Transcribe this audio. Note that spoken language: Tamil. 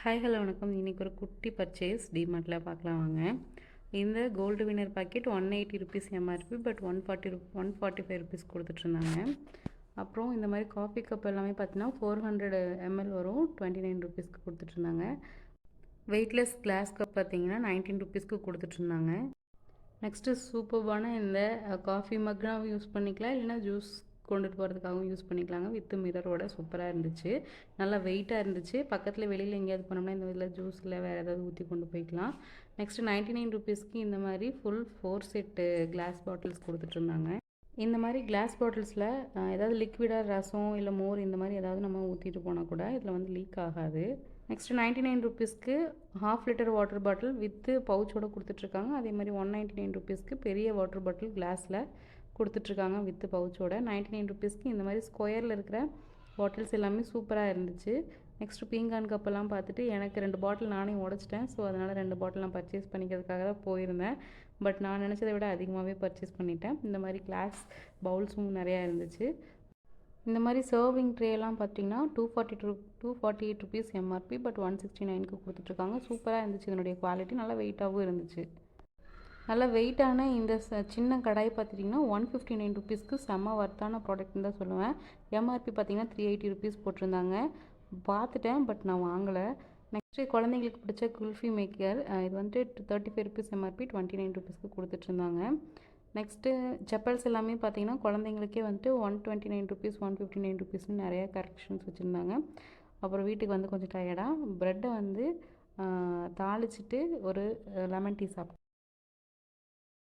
ஹாய் ஹலோ வணக்கம். இன்றைக்கி ஒரு குட்டி பர்ச்சேஸ் டிமார்ட்டில் பார்க்கலாம் வாங்க. இந்த gold winner packet one eighty rupees MRP but one forty ருப் one forty five rupees கொடுத்துட்ருந்தாங்க அப்புறம் இந்த மாதிரி காஃபி கப் எல்லாமே பார்த்தீங்கன்னா ஃபோர் ஹண்ட்ரட் எம்எல் வரும். டுவெண்ட்டி நைன் ருபீஸ்க்கு கொடுத்துட்ருந்தாங்க வெயிட்லெஸ் கிளாஸ் கப் பார்த்தீங்கன்னா நைன்டீன் ருபீஸ்க்கு கொடுத்துட்ருந்தாங்க நெக்ஸ்ட்டு சூப்பர்பான இந்த காஃபி மக்னாவும் யூஸ் பண்ணிக்கலாம். இல்லைன்னா ஜூஸ் கொண்டுட்டு போகிறதுக்காகவும் யூஸ் பண்ணிக்கலாங்க. வித்து மிரரோட சூப்பராக இருந்துச்சு. நல்லா வெயிட்டாக இருந்துச்சு. பக்கத்தில் வெளியில் எங்கேயாவது போனோம்னா இந்த இதில் ஜூஸில் வேறு ஏதாவது ஊற்றி கொண்டு போய்க்கலாம். நெக்ஸ்ட்டு நைன்ட்டி நைன் ருபீஸ்க்கு இந்த மாதிரி full four set glass bottles கொடுத்துட்ருந்தாங்க இந்த மாதிரி கிளாஸ் பாட்டில்ஸில் ஏதாவது லிக்விடாக ரசம் இல்லை மோர் இந்த மாதிரி ஏதாவது நம்ம ஊற்றிட்டு போனால் கூட இதில் வந்து லீக் ஆகாது. நெக்ஸ்ட்டு நைன்ட்டி நைன் ருபீஸ்க்கு ஹாஃப் லிட்டர் வாட்டர் பாட்டில் வித்து பவுச்சோடு கொடுத்துட்ருக்காங்க அதே மாதிரி ஒன் நைன்ட்டி நைன் ருபீஸ்க்கு பெரிய வாட்டர் பாட்டில் கிளாஸில் கொடுத்துட்ருக்காங்க வித்து பவுச்சோட நைன்ட்டி நைன் ருபீஸ்க்கு இந்த மாதிரி ஸ்கொயரில் இருக்கிற பாட்டில்ஸ் எல்லாமே சூப்பராக இருந்துச்சு. நெக்ஸ்ட்டு பீங்கான் கப்பெல்லாம் பார்த்துட்டு எனக்கு ரெண்டு பாட்டில் நானே உடச்சிட்டேன். ஸோ அதனால் ரெண்டு பாட்டில் நான் பர்ச்சேஸ் பண்ணிக்கிறதுக்காக தான் போயிருந்தேன். பட் நான் நினச்சதை விட அதிகமாகவே பர்ச்சேஸ் பண்ணிட்டேன். இந்த மாதிரி கிளாஸ் பவுல்ஸும் நிறையா இருந்துச்சு. இந்த மாதிரி சர்விங் ட்ரேலாம் பார்த்தீங்கன்னா two forty two two forty eight rupees MRP but one sixty நைனுக்கு கொடுத்துட்ருக்காங்க. சூப்பராக இருந்துச்சு. இதனுடைய குவாலிட்டி நல்லா வெயிட்டாகவும் இருந்துச்சு. நல்லா வெயிட்டான இந்த ச சின்ன கடாய் பார்த்துட்டிங்கன்னா ஒன் ஃபிஃப்டி நைன் ருபீஸ்க்கு செம்ம ஒர்த்தான ப்ராடக்ட்னு தான் சொல்லுவேன். எம்ஆர்பி பார்த்தீங்கன்னா த்ரீ எயிட்டி ருபீஸ் போட்டிருந்தாங்க. பார்த்துட்டேன் பட் நான் வாங்கலை. நெக்ஸ்ட்டு குழந்தைங்களுக்கு பிடிச்ச குல்ஃபி மேக்கர் இது வந்துட்டு thirty five rupees MRP twenty nine ருபீஸ்க்கு கொடுத்துட்ருந்தாங்க நெக்ஸ்ட்டு செப்பல்ஸ் எல்லாமே பார்த்தீங்கன்னா குழந்தைங்களுக்கே வந்துட்டு one twenty nine rupees one fifty nine ருபீஸ்னு நிறையா கரெக்ஷன்ஸ் வச்சுருந்தாங்க. அப்புறம் வீட்டுக்கு வந்து கொஞ்சம் டயர்டாக ப்ரெட்டை வந்து தாளிச்சிட்டு ஒரு லெமன் டீ சாப்பிட்டேன்